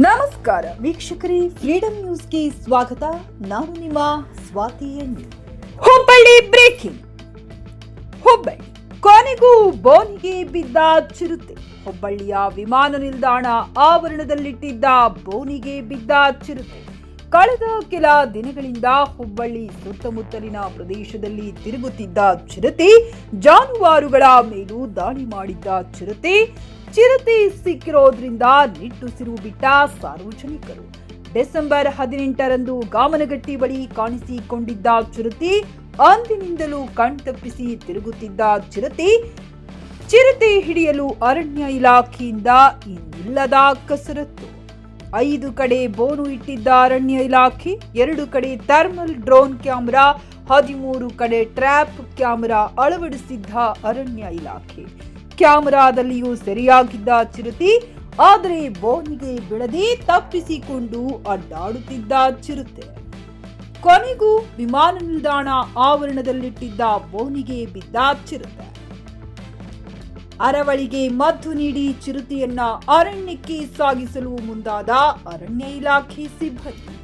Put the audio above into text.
ನಮಸ್ಕಾರ ವೀಕ್ಷಕರೇ ಫ್ರೀಡಂ ನ್ಯೂಸ್ಗೆ ಸ್ವಾಗತ. ನಾನು ನಿಮ್ಮ ಸ್ವಾತಿ ಎಣ್ಣೆ. ಹುಬ್ಬಳ್ಳಿ ಬ್ರೇಕಿಂಗ್ ಹುಬ್ಬಳ್ಳಿ ಕೊನೆಗೂ ಬೋನಿಗೆ ಬಿದ್ದ ಚಿರುತೆ. ಹುಬ್ಬಳ್ಳಿಯ ವಿಮಾನ ನಿಲ್ದಾಣ ಆವರಣದಲ್ಲಿಟ್ಟಿದ್ದ ಬೋನಿಗೆ ಬಿದ್ದ ಚಿರುತೆ. ಕಳೆದ ಕೆಲ ದಿನಗಳಿಂದ ಹುಬ್ಬಳ್ಳಿ ಸುತ್ತಮುತ್ತಲಿನ ಪ್ರದೇಶದಲ್ಲಿ ತಿರುಗುತ್ತಿದ್ದ ಚಿರತೆ, ಜಾನುವಾರುಗಳ ಮೇಲೂ ದಾಳಿ ಮಾಡಿದ್ದ ಚಿರತೆ. ಚಿರತೆ ಸಿಕ್ಕಿರೋದ್ರಿಂದ ನಿಟ್ಟುಸಿರು ಬಿಟ್ಟ ಸಾರ್ವಜನಿಕರು. ಡಿಸೆಂಬರ್ ಹದಿನೆಂಟರಂದು ಗಾಮನಗಟ್ಟಿ ಬಳಿ ಕಾಣಿಸಿಕೊಂಡಿದ್ದ ಚಿರತೆ, ಅಂದಿನಿಂದಲೂ ಕಣ್ತಪ್ಪಿಸಿ ತಿರುಗುತ್ತಿದ್ದ ಚಿರತೆ ಚಿರತೆ ಹಿಡಿಯಲು ಅರಣ್ಯ ಇಲಾಖೆಯಿಂದ ಇನ್ನಿಲ್ಲದ ಕಸರತ್ತು. ಐದು ಕಡೆ ಬೋನು ಇಟ್ಟಿದ್ದ ಅರಣ್ಯ ಇಲಾಖೆ, ಎರಡು ಕಡೆ ಥರ್ಮಲ್ ಡ್ರೋನ್ ಕ್ಯಾಮೆರಾ, ಹದಿಮೂರು ಕಡೆ ಟ್ರ್ಯಾಪ್ ಕ್ಯಾಮೆರಾ ಅಳವಡಿಸಿದ್ದ ಅರಣ್ಯ ಇಲಾಖೆ. ಕ್ಯಾಮೆರಾದಲ್ಲಿಯೂ ಸೆರೆಯಾಗಿದ್ದ ಚಿರತೆ, ಆದರೆ ಬೋನಿಗೆ ಬಿಡದೆ ತಪ್ಪಿಸಿಕೊಂಡು ಅಡ್ಡಾಡುತ್ತಿದ್ದ ಚಿರತೆ. ಕೊನೆಗೂ ವಿಮಾನ ನಿಲ್ದಾಣ ಆವರಣದಲ್ಲಿಟ್ಟಿದ್ದ ಬೋನಿಗೆ ಬಿದ್ದ ಚಿರತೆ. ಅರವಳಿಗೆ ಮದ್ದು ನೀಡಿ ಚಿರತೆಯನ್ನ ಅರಣ್ಯಕ್ಕೆ ಸಾಗಿಸಲು ಮುಂದಾದ ಅರಣ್ಯ ಇಲಾಖೆ ಸಿಬ್ಬಂದಿ.